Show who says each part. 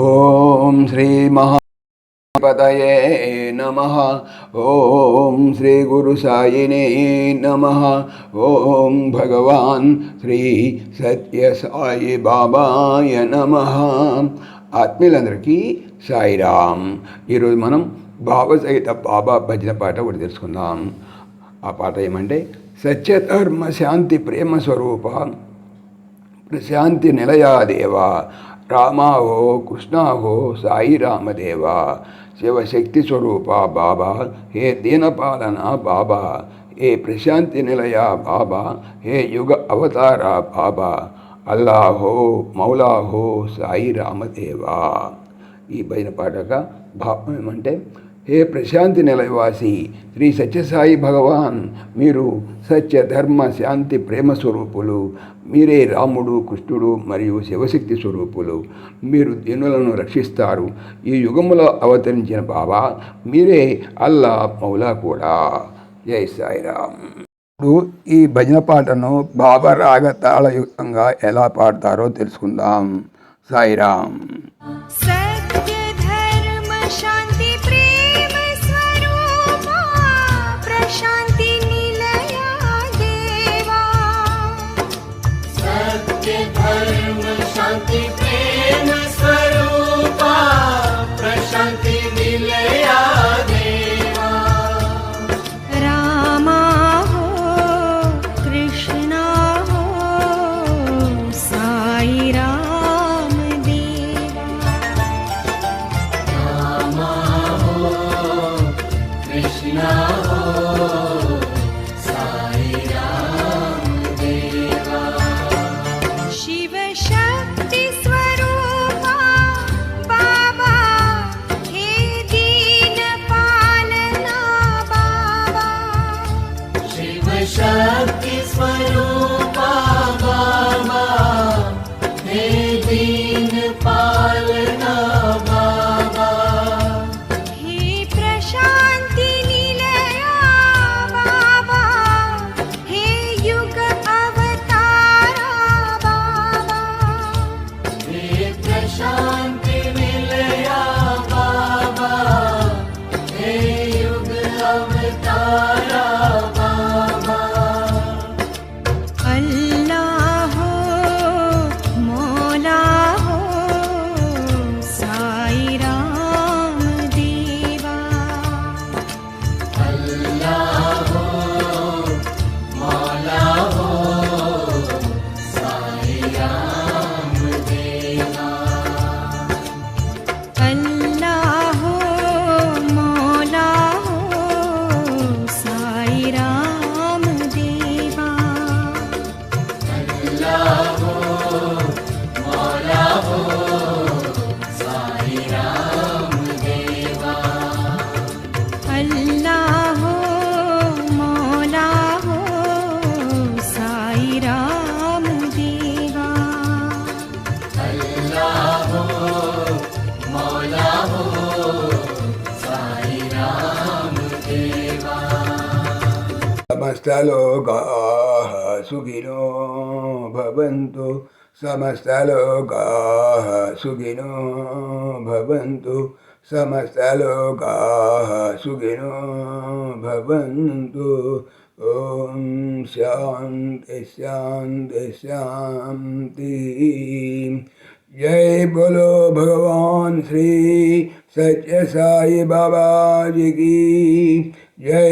Speaker 1: ఓం శ్రీ మహాపతయే నమ ఓం శ్రీ గురు సాయినే నమ ఓం భగవాన్ శ్రీ సత్య సాయి బాబాయ నమ. ఆత్మీయులందరికీ సాయిరామ్. ఈరోజు మనం భావసహిత బాబా భజన పాట ఒకటి తెలుసుకుందాం. ఆ పాట ఏమంటే సత్యధర్మ శాంతి ప్రేమ స్వరూప ప్రశాంతి నిలయాదేవా రామావో కృష్ణావో సాయి రామదేవా. శివశక్తి స్వరూప బాబా. హే దీనపాలన బాబా. హే ప్రశాంతి నిలయ బాబా. హే యుగ అవతార బాబా. అల్లాహో మౌలాహో సాయి రామదేవా. ఈ భజన పాటగా భావం ఏమంటే హే ప్రశాంతి నిలయవాసి శ్రీ సత్యసాయి భగవాన్ మీరు సత్య ధర్మ శాంతి ప్రేమ స్వరూపులు మీరే రాముడు కృష్ణుడు మరియు శివశక్తి స్వరూపులు. మీరు దీనులను రక్షిస్తారు. ఈ యుగములో అవతరించిన బాబా మీరే అల్లా మౌలా కూడా. జై సాయిరామ్. ఇప్పుడు ఈ భజన పాటను బాబా రాగ తాళయుక్తంగా ఎలా పాడతారో తెలుసుకుందాం. సాయిరామ్.
Speaker 2: शान्ति प्रेम स्वरूपा प्रशान्ति
Speaker 1: సమస్తలోకాః సుఖినో భవంతు సమస్తలోకాः సుఖినో భవంతు సమస్తలోకాः సుఖినో భవంతు ఓం శాంతి శాంతి శాంతి जय बोलो भगवान श्री सत्य साई बाबा जी की जय